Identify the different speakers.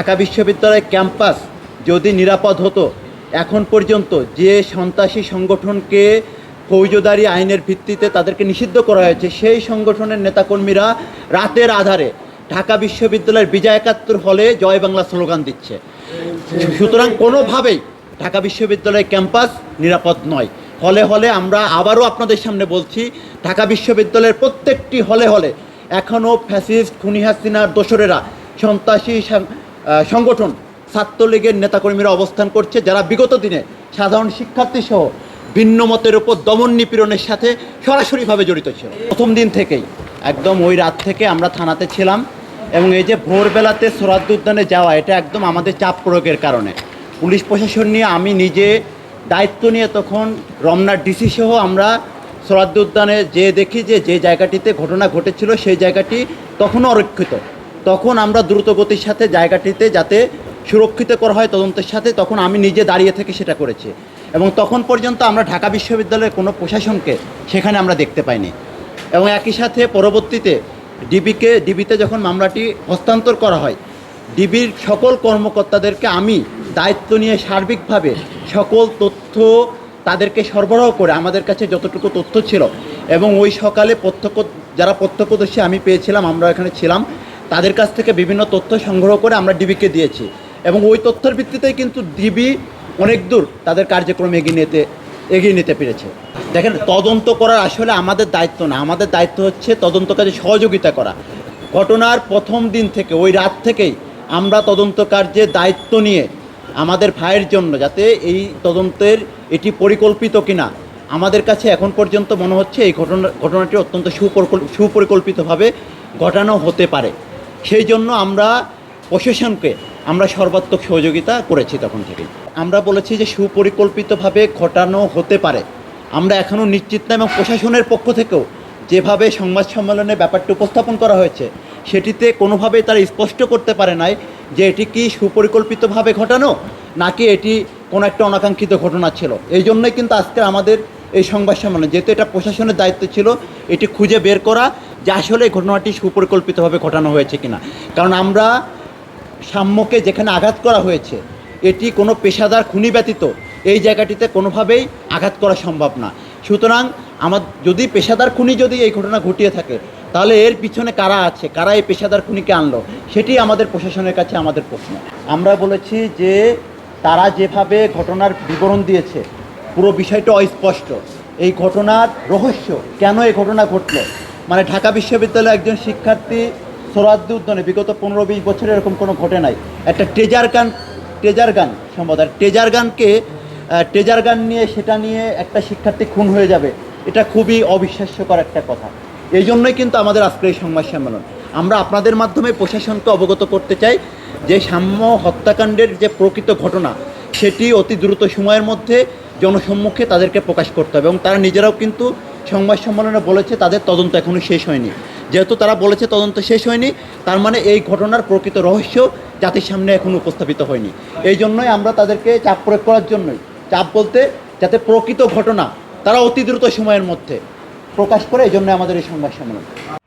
Speaker 1: ঢাকা বিশ্ববিদ্যালয় ক্যাম্পাস যদি নিরাপদ হতো, এখন পর্যন্ত যে সন্ত্রাসী সংগঠনকে ফৌজদারি আইনের ভিত্তিতে তাদেরকে নিষিদ্ধ করা হয়েছে, সেই সংগঠনের নেতাকর্মীরা রাতের আধারে ঢাকা বিশ্ববিদ্যালয়ের বিজয় একাত্তর হলে জয় বাংলা স্লোগান দিচ্ছে। সুতরাং কোনোভাবেই ঢাকা বিশ্ববিদ্যালয় ক্যাম্পাস নিরাপদ নয়। হলে হলে আমরা আবারও আপনাদের সামনে বলছি, ঢাকা বিশ্ববিদ্যালয়ের প্রত্যেকটি হলে হলে এখনও ফ্যাসিস্ট খুনি হাসিনার দোসরেরা সন্ত্রাসী সংগঠন ছাত্রলীগের নেতাকর্মীরা অবস্থান করছে, যারা বিগত দিনে সাধারণ শিক্ষার্থী সহ ভিন্ন মতের উপর দমন নিপীড়নের সাথে সরাসরিভাবে জড়িত ছিল। প্রথম দিন থেকেই, একদম ওই রাত থেকে আমরা থানাতে ছিলাম এবং এই যে ভোরবেলাতে সোরাদ্দ উদ্যানে যাওয়া, এটা একদম আমাদের চাপ প্রয়োগের কারণে। পুলিশ প্রশাসন নিয়ে আমি নিজে দায়িত্ব নিয়ে তখন রমনার ডিসি সহ আমরা সোরাদ্দ উদ্যানে যে দেখি যে যে জায়গাটিতে ঘটনা ঘটেছিল, সেই জায়গাটি তখনও অরক্ষিত। তখন আমরা দ্রুত গতির সাথে জায়গাটিতে যাতে সুরক্ষিত করা হয় তদন্তের সাথে, তখন আমি নিজে দাঁড়িয়ে থেকে সেটা করেছি। এবং তখন পর্যন্ত আমরা ঢাকা বিশ্ববিদ্যালয়ের কোনো প্রশাসনকে সেখানে আমরা দেখতে পাইনি। এবং একই সাথে পরবর্তীতে ডিবিকে, ডিবিতে যখন মামলাটি হস্তান্তর করা হয়, ডিবির সকল কর্মকর্তাদেরকে আমি দায়িত্ব নিয়ে সার্বিকভাবে সকল তথ্য তাদেরকে সরবরাহ করে আমাদের কাছে যতটুকু তথ্য ছিল, এবং ওই সকালে প্রত্যক্ষ, যারা প্রত্যক্ষদর্শী আমি পেয়েছিলাম, আমরা এখানে ছিলাম তাদের কাছ থেকে বিভিন্ন তথ্য সংগ্রহ করে আমরা ডিবিকে দিয়েছি। এবং ওই তথ্যের ভিত্তিতেই কিন্তু ডিবি অনেক দূর তাদের কার্যক্রম এগিয়ে নিতে এগিয়ে নিতে পেরেছে। দেখেন, তদন্ত করার আসলে আমাদের দায়িত্ব না। আমাদের দায়িত্ব হচ্ছে তদন্ত কাজে সহযোগিতা করা। ঘটনার প্রথম দিন থেকে, ওই রাত থেকেই আমরা তদন্ত কার্যে দায়িত্ব নিয়ে আমাদের ভাইয়ের জন্য, যাতে এই তদন্তের এটি পরিকল্পিত কিনা, আমাদের কাছে এখন পর্যন্ত মনে হচ্ছে এই ঘটনা, ঘটনাটি অত্যন্ত সুপরিকল, সুপরিকল্পিতভাবে ঘটানো হতে পারে। সেই জন্য আমরা প্রশাসনকে আমরা সর্বাত্মক সহযোগিতা করেছি তখন থেকে আমরা বলেছি যে সুপরিকল্পিতভাবে ঘটানো হতে পারে। আমরা এখনও নিশ্চিত না এবং প্রশাসনের পক্ষ থেকেও যেভাবে সংবাদ সম্মেলনে ব্যাপারটি উপস্থাপন করা হয়েছে, সেটিতে কোনোভাবেই তারা স্পষ্ট করতে পারে নাই যে এটি কি সুপরিকল্পিতভাবে ঘটানো, নাকি এটি কোনো একটা অনাকাঙ্ক্ষিত ঘটনা ছিল। এই জন্যই কিন্তু আজকে আমাদের এই সংবাদ সম্মেলন। যেহেতু এটা প্রশাসনের দায়িত্ব ছিল, এটি খুঁজে বের করা যে আসলে এই ঘটনাটি সুপরিকল্পিতভাবে ঘটানো হয়েছে কিনা। কারণ আমরা সাম্যকে যেখানে আঘাত করা হয়েছে, এটি কোনো পেশাদার খুনি ব্যতীত এই জায়গাটিতে কোনোভাবেই আঘাত করা সম্ভব না। সুতরাং আমার, যদি পেশাদার খুনি যদি এই ঘটনা ঘটিয়ে থাকে, তাহলে এর পিছনে কারা আছে? কারা এই পেশাদার খুনিকে আনলো? সেটি আমাদের প্রশাসনের কাছে আমাদের প্রশ্ন। আমরা বলেছি যে তারা যেভাবে ঘটনার বিবরণ দিয়েছে পুরো বিষয়টা অস্পষ্ট। এই ঘটনার রহস্য, কেন এই ঘটনা ঘটলো? মানে ঢাকা বিশ্ববিদ্যালয়ে একজন শিক্ষার্থী সোরাদ্দি উদ্যানে বিগত পনেরো বিশ বছর এরকম কোনো ঘটে নাই। একটা ট্রেজার গান ট্রেজার গান সম্ভবত ট্রেজার গানকে ট্রেজার গান নিয়ে, সেটা নিয়ে একটা শিক্ষার্থী খুন হয়ে যাবে, এটা খুবই অবিশ্বাস্যকর একটা কথা। এই জন্যই কিন্তু আমাদের আজকের এই সংবাদ সম্মেলন। আমরা আপনাদের মাধ্যমে প্রশাসনকে অবগত করতে চাই যে সাম্য হত্যাকাণ্ডের যে প্রকৃত ঘটনা সেটি অতি দ্রুত সময়ের মধ্যে জনসম্মুখে তাদেরকে প্রকাশ করতে হবে। এবং তারা নিজেরাও কিন্তু সংবাদ সম্মেলনে বলেছে, তাদের তদন্ত এখনও শেষ হয়নি। যেহেতু তারা বলেছে তদন্ত শেষ হয়নি, তার মানে এই ঘটনার প্রকৃত রহস্য জাতির সামনে এখন উপস্থাপিত হয়নি। এই জন্যই আমরা তাদেরকে চাপ প্রয়োগ করার জন্যই, চাপ বলতে যাতে প্রকৃত ঘটনা তারা অতি দ্রুত সময়ের মধ্যে প্রকাশ করে, এই জন্য আমাদের এই সংবাদ সম্মেলন।